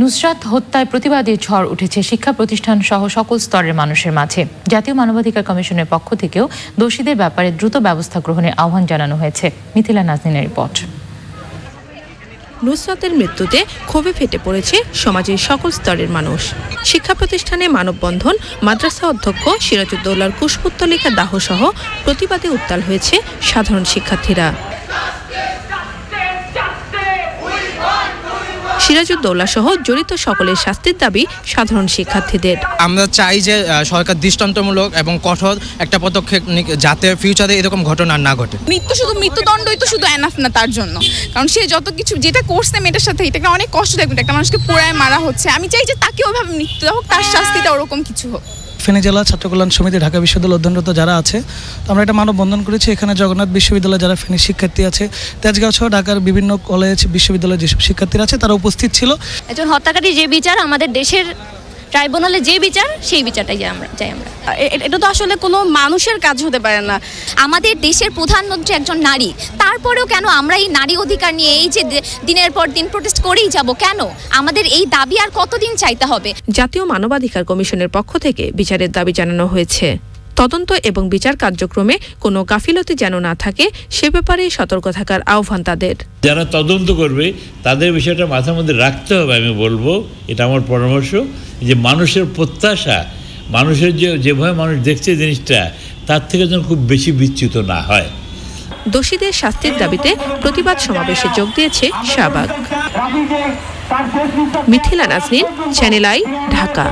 নুসরাত হত্যায় প্রতিবাদী ঝড় উঠেছে শিক্ষা প্রতিষ্ঠান সহ সকল স্তরের মানুষের মাঝে। জাতীয় মানবাধিকার কমিশনের পক্ষ থেকেও দোষীদের ব্যাপারে দ্রুত ব্যবস্থা গ্রহণের আহ্বান জানানো হয়েছে। মিথিলা নাজনীনের রিপোর্ট। নুসরাতের মৃত্যুতে ক্ষোভে ফেটে পড়েছে সমাজের সকল স্তরের মানুষ। শিক্ষা প্রতিষ্ঠানে মানববন্ধন, মাদ্রাসা অধ্যক্ষ সিরাজউদ্দৌলার কুশপুত্তলিকা দাহ সহ প্রতিবাদে উত্তাল হয়েছে সাধারণ শিক্ষার্থীরা। সিরাজউদ্দৌলা সহ জড়িত সকলের শাস্তির দাবি সাধারণ শিক্ষার্থীদের। আমরা চাই যে সরকার দৃষ্টান্তমূলক এবং কঠোর একটা পদক্ষেপ যাতে ফিউচারে এরকম ঘটনা না ঘটে। মৃত্যু শুধু মৃত্যুদণ্ডই তো শুধু এনাফ না তার জন্য। কারণ সে যত কিছু যেটা করছে মেয়েটার সাথে এটাকে অনেক কষ্ট দেখবে একটা মানুষকে পোড়ায় মারা হচ্ছে। আমি চাই যে তাকে ওইভাবে মৃত্যু হোক তার শাস্তিটা ওরকম কিছু হোক। ফেনী জেলা ছাত্র কল্যাণ সমিতি, ঢাকা বিশ্ববিদ্যালয় অধ্যয়নরত যারা আছে, তো আমরা এটা মানববন্ধন করেছি। এখানে জগন্নাথ বিশ্ববিদ্যালয়ে যারা ফেনী শিক্ষার্থী আছে, তেজগাঁও সহ ঢাকার বিভিন্ন কলেজ বিশ্ববিদ্যালয়ে যেসব শিক্ষার্থীরা আছে, তারা উপস্থিত ছিল। একজন হত্যাকারী যে বিচার আমাদের দেশের ট্রাইব্যুনালে যে বিচার সেই বিচারটাই যাই আমরা চাই আমরা। এটা তো আসলে কোনো মানুষের কাজ হতে পারে না। আমাদের দেশের প্রধানমন্ত্রী একজন নারী তারপরেও কেন আমরা এই নারী অধিকার নিয়ে এই যে দিনের পর দিন প্রোটেস্ট করেই যাব? কেন? আমাদের এই দাবি আর কতদিন চাইতে হবে? জাতীয় মানবাধিকার কমিশনের পক্ষ থেকে বিচারের দাবি জানানো হয়েছে। তদন্ত এবং বিচার কার্যক্রমে কোনো গাফিলতি যেন না থাকে সে ব্যাপারে সতর্ক থাকার আহ্বান তাদের। যারা তদন্ত করবে তাদের বিষয়টা মাথার মধ্যে রাখতে হবে আমি বলব। এটা আমার পরামর্শ। যে মানুষের প্রত্যাশা মানুষের যে যেভাবে মানুষ দেখছে জিনিসটা তার থেকে যেন খুব বেশি বিচ্যুত না হয়। দোষীদের শাস্তির দাবিতে প্রতিবাদ সমাবেশে যোগ দিয়েছে Shahbag. Mithila Nazneen channel I Dhaka.